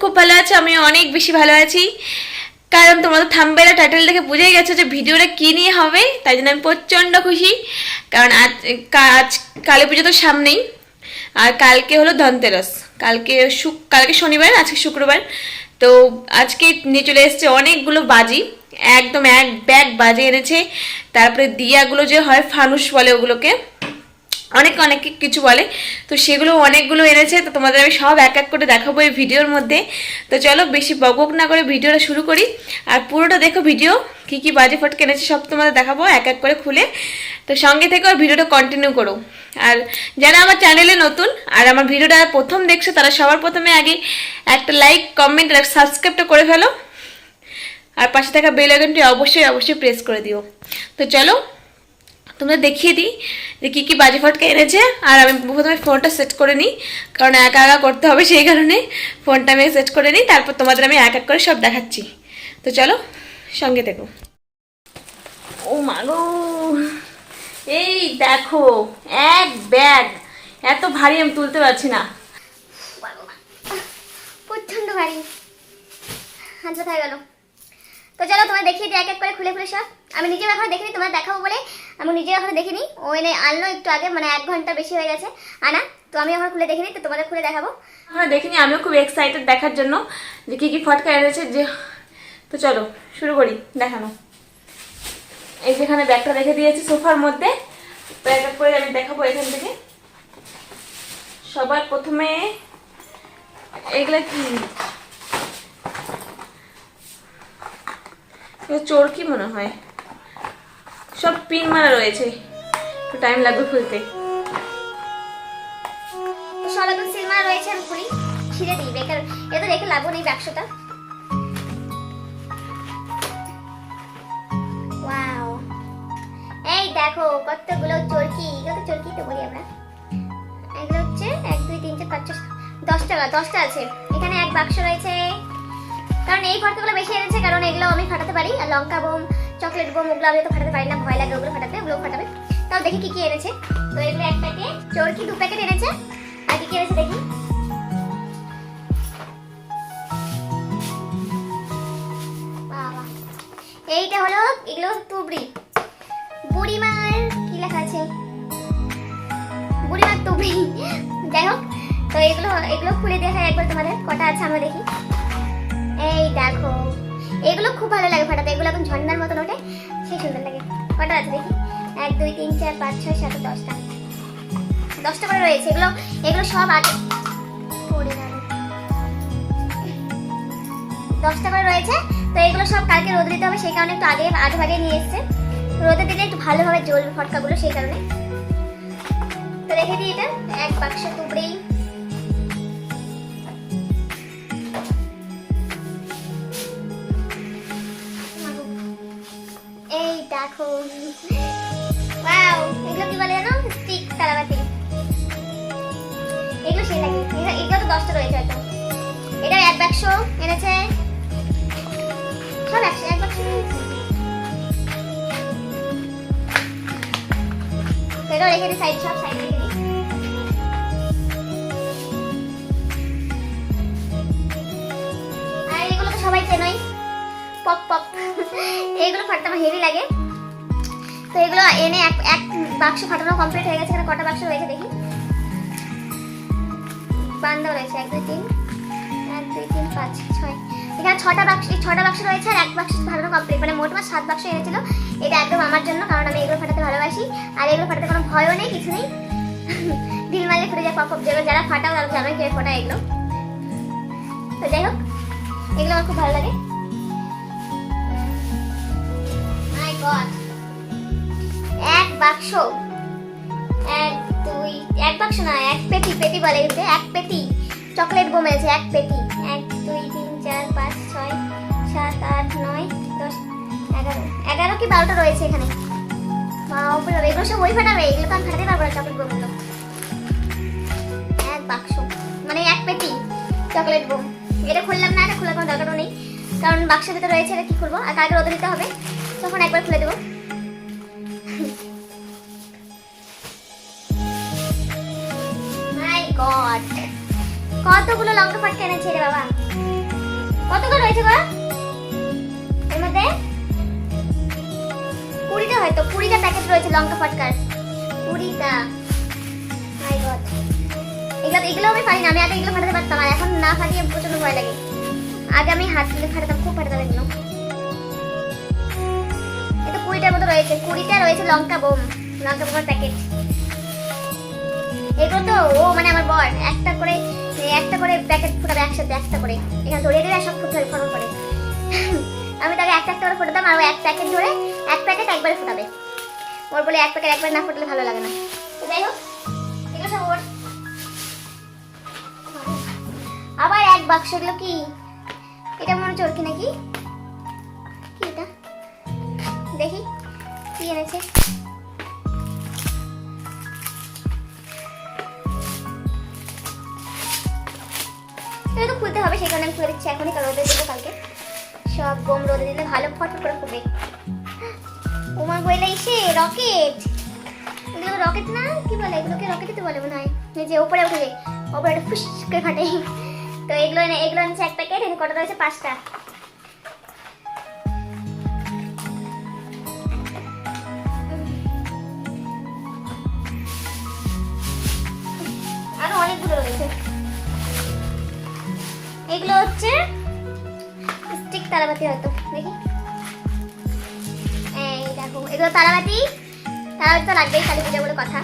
খুব ভালো আছো আমি অনেক বেশি ভালো আছি। কারণ তোমাদের থাম্বেলা টাইটেল দেখে বুঝেই গেছো যে ভিডিওটা কী নিয়ে হবে, তাই জন্য আমি প্রচণ্ড খুশি। কারণ আজ আজ, কালী পুজো তো সামনেই। আর কালকে হলো ধনতেরস। কালকে শুক কালকে শনিবার, আজকে শুক্রবার। তো আজকে নিয়ে চলে এসেছে অনেকগুলো বাজি। একদম এক ব্যাগ বাজি এনেছে। তারপরে দিয়াগুলো যে হয় ফানুস বলে ওগুলোকে। অনেক অনেক কিছু বলে। তো সেগুলো অনেকগুলো এনেছে, তো তোমাদের আমি সব এক এক করে দেখাবো এই ভিডিওর মধ্যে। তো চলো বেশি বকবক না করে ভিডিওটা শুরু করি। আর পুরোটা দেখো ভিডিও, কি কি বাজে ফটকে এনেছে সব তোমাদের দেখাবো এক এক করে খুলে। তো সঙ্গে থেকে আর ভিডিওটা কন্টিনিউ করো। আর যারা আমার চ্যানেলে নতুন, আর আমার ভিডিওটা প্রথম দেখছ, তারা সবার প্রথমে আগে একটা লাইক কমেন্ট আর সাবস্ক্রাইবটা করে ফেলো। আর পাশে থাকা বেল আইকনটি অবশ্যই অবশ্যই প্রেস করে দিও। তো চলো তোমরা দেখিয়ে দিই যে কী কী বাজি ফটকা এনেছে। আর আমি প্রথমে ফোনটা সেট করে নিই, কারণ একা একা করতে হবে সেই কারণে ফোনটা আমি সেট করে নিই, তারপর তোমাদের আমি এক এক করে সব দেখাচ্ছি। তো চলো, সঙ্গে দেখো ও মাগো এই দেখো, এক ব্যাগ এত ভারী আমি তুলতে পারছি না। প্রচণ্ড ভারী। হাত ব্যথা হয়ে গেল। তো চলো তোমার দেখিয়ে দিই, এক এক করে খুলে খুলে সব। আমি নিজেও এখনও দেখিনি তোমার দেখাবো বলে। আমি নিজেও এখনও দেখিনি। ও এনে আনলো একটু আগে মানে এক ঘণ্টা বেশি হয়ে গেছে। আনা, তো আমি এখন খুলে দেখিনি, তো তোমাদের খুলে দেখাবো। হ্যাঁ দেখিনি, আমিও খুব এক্সাইটেড দেখার জন্য যে কী কী ফটকা এনেছে, যে তো চলো, শুরু করি, দেখানো। এই যেখানে ব্যাগটা রেখে দিয়েছি সোফার মধ্যে, তো এক করে আমি দেখাবো এখান থেকে। সবার প্রথমে, এগুলা কি? চোরকি মনে হয়? সব পিন মারা রয়েছে। টাইম লাগবে খুলতে। রয়েছে আমি লাভও নেই ওয়াও এই দেখো চরকি। চরকি তো হচ্ছে এক, দুই, তিন, চার, পাঁচ, ছয় দশ টাকা দশটা আছে। এখানে এক বাক্স রয়েছে। কারণ এই ফটকাগুলো বেশি এনেছে কারণ এগুলো আমি ফাটাতে পারি। আর লঙ্কা বোম চকলেট বোম ওগুলো আমি তো ফাটাতে পারি না, ভয় লাগে ওগুলো ফাটাতে ওগুলো ফাটাবে। তাও দেখি কি কি এনেছে। তো এগুলো এক প্যাকেট চরকি দু প্যাকেট এনেছে? আর কি কি এনেছে দেখি। এইটা হলো এগুলো তুবড়ি। বুড়িমার কি লেখা আছে? বুড়িমার তুবড়ি। যাই হোক, তো এগুলো এগুলো খুলে দেখাই একবার তোমাদের, কটা আছে আমরা দেখি। এই দেখো। এগুলো খুব ভালো লাগে ফাটাতে। এগুলো এখন ঝর্ণার মতন ওঠে। সেই সুন্দর লাগে। কটা আছে দেখি? এক, দুই, তিন, চার, পাঁচ, ছয়, সাত দশটা। দশটা করে রয়েছে। এগুলো এগুলো সব আগে। দশটা করে রয়েছে। তো এগুলো সব কালকে রোদ দিতে হবে। সেই কারণে একটু আগে আগে ভাগে নিয়ে এসছে। রোদে দিলে একটু ভালোভাবে জ্বলবে ফটকাগুলো, সেই কারণে। তো রেখে দিই এটা। এক বাক্স টুকরেই। এটা এক বাক্স এনেছে সব একশো এক বাক্স আর এগুলো তো সবাই চেনই। Pop pop. এগুলো আমার হেভি লাগে। তো এগুলো এনে এক এক বাক্স ফাটানো কমপ্লিট হয়ে গেছে। এখানে কটা বাক্স রয়েছে দেখি। বান্ধব রয়েছে, এক, দুই, তিন। ছটা বাক্স এই ছটা বাক্স রয়েছে আর এক বাক্স মানে মোট সাত বাক্স এটা একদম আমার জন্য কারণ আমি এগুলো ফাটাতে ভালোবাসি আর এগুলো ফাটাতে কোনো ভয়ও নেই কিছু নেই যায় যারা ফাটাও এগুলো তো যাই হোক এগুলো আমার খুব ভালো লাগে গড এক বাক্স এক দুই এক বাক্স এক পেটি পেটি এক পেটি। চকলেট বোম এক পেটি। দুই তিন চার পাঁচ ছয় সাত আট নয় দশ এগারো। এগারো কি বারোটা রয়েছে এখানে? বাবা, এগুলো এগুলো এক বাক্স। মানে এক পেটি চকলেট এটা খুললাম না খোলার কোনো দরকারও নেই। কারণ রয়েছে এটা কি করব? আর দিতে হবে। তখন একবার খুলে দেবো। কতগুলো লঙ্কা ফাটকে এনেছে রে বাবা। কত করে রয়েছে গো? এর মধ্যে? কুড়িটা হয়তো, কুড়িটা প্যাকেট রয়েছে লঙ্কা ফটকার। কুড়িটা। মাই গড এগুলো এগুলো আমি পারি না আমি আগে এগুলো ফাটাতে পারতাম, আর এখন না ফাটিয়ে প্রচণ্ড ভয় লাগে। আগে আমি হাত দিয়ে ফাটাতাম, খুব ফাটাতাম এগুলো। এটা কুড়িটার মতো রয়েছে, কুড়িটা রয়েছে লঙ্কা বোম, লঙ্কা বোমের প্যাকেট এগুলো তো, ও মানে আমার বর, একটা করে একটা করে প্যাকেট ফুটাবে, একসাথে একটা করে। এখানে ধরে দিলে সব খুব ধরে করে। আমি তাকে একটা একটা করে ফোটাতাম আর এক প্যাকেট ধরে এক প্যাকেট একবারে ফোটাবে। ওর বলে এক প্যাকেট একবার না ফুটলে ভালো লাগে না। যাই হোক, এগুলো সব ওর। আবার এক বাক্স, এগুলো কি? এটা মনে হচ্ছে চরকি নাকি? কি এটা? দেখি, কি এনেছে? এটা তো খুলতে হবে সেই কারণে আমি খুলে দিচ্ছি, এখনই কালো রোদে দেবো কালকে। সব গম রোদে দিলে ভালো ফটো করে খুবই উমা গোয়েলা এসে রকেট। এগুলো রকেট না, কি বলে? এগুলোকে রকেটই তো বলে মনে হয়। যে উপরে উঠে যায় উপরে একটা ফুস করে ফাটে। তো এগুলো এগুলো নিচ্ছে এক প্যাকেট কটা রয়েছে পাঁচটা। তারাবাতি হয়তো, দেখি। এই দেখো, এগুলো তারাবাতি। তারাবাতি তো লাগবেই কালী পূজা বলে কথা।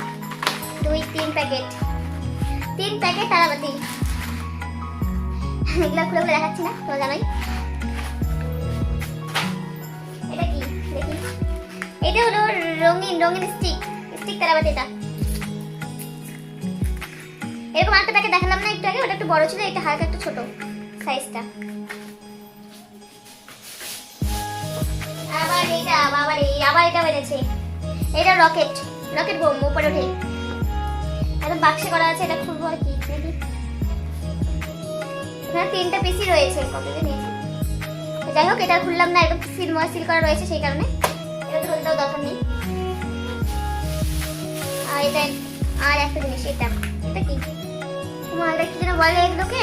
দুই, তিন প্যাকেট। তিন প্যাকেট তারাবাতি। এগুলো খুলে খুলে দেখাচ্ছি না তো জানোই। এটা কি? দেখি। এটা হলো রঙিন রঙিন স্টিক স্টিক তারাবাতি এটা এরকম একটা প্যাকেট দেখালাম না একটু আগে, ওটা একটু বড় ছিল, এটা হালকা একটু ছোট সাইজটা আবার এই আবার এটা বেড়েছে। এটা রকেট। রকেট উপরে ওঠে। বাক্সে করা আছে, এটা কি? রয়েছে যাই হোক, এটা খুললাম না, একদম সিল সিল করা রয়েছে সেই কারণে। এটা নেই। আর এটা, আর একটা জিনিস, এটা। এটা কি? এটা কি যেন বলে এগুলোকে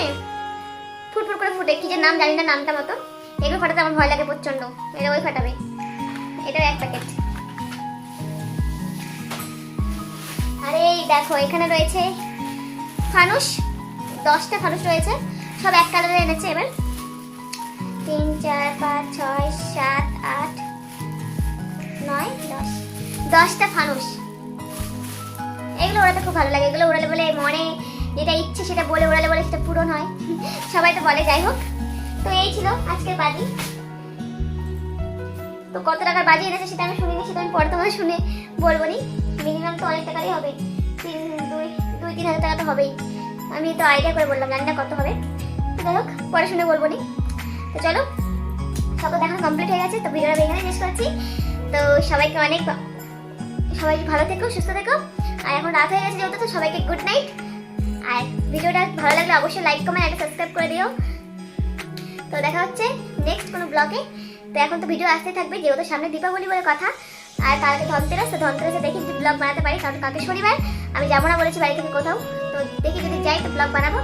ফুটফুট করে ফুটে, কি যে নাম জানি না, নামটা মতো। এগুলো ফাটাতে আমার ভয় লাগে প্রচণ্ড এটা ওই ফাটাবে। এটাও এক প্যাকেট আরে দেখো, এখানে রয়েছে ফানুস। দশটা ফানুস রয়েছে। সব এক কালারে এনেছে এবার। তিন, চার, পাঁচ, ছয়, সাত, আট, নয়, দশ। দশটা ফানুস। এগুলো ওড়াতে খুব ভালো লাগে। এগুলো উড়ালে বলে মনে যেটা ইচ্ছে সেটা বলে উড়ালে বলে সেটা পূরণ হয় সবাই তো বলে। যাই হোক, তো এই ছিল আজকের বাজি। কত টাকার বাজি এনেছে সেটা আমি শুনিনি, সেটা আমি পরে তোমার শুনে বলব নি মিনিমাম তো অনেক টাকারই হবে। তিন, দুই দুই, তিন হাজার টাকা তো হবেই। আমি তো আইডিয়া করে বললাম, জানি না কত হবে। তো যাই হোক, পরে শুনে বলব নি তো চলো, সব দেখানো কমপ্লিট হয়ে গেছে, তো ভিডিওটা এখানে শেষ করছি। তো সবাইকে অনেক, সবাই ভালো থেকো, সুস্থ থেকো। আর এখন রাত হয়ে গেছে যেহেতু, তো সবাইকে গুড নাইট আর ভিডিওটা ভালো লাগলে অবশ্যই লাইক কমেন্ট একটা সাবস্ক্রাইব করে দিও। তো দেখা হচ্ছে নেক্সট কোনো ব্লগে তো এখন তো ভিডিও আসতে থাকবে, যেহেতু সামনে দীপাবলি বলে কথা, আর কালকে ধনতেরাস, তো ধনতেরাসে দেখি যদি ব্লগ বানাতে পারি, কারণ কালকে শনিবার, আমি যাব না বলেছি বাড়ি থেকে কোথাও, তো দেখি যদি যাই তো ব্লগ বানাবো,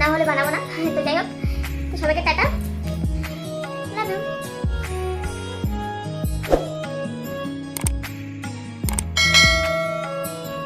না হলে বানাবো না, তো যাই হোক, তো সবাইকে টাটা।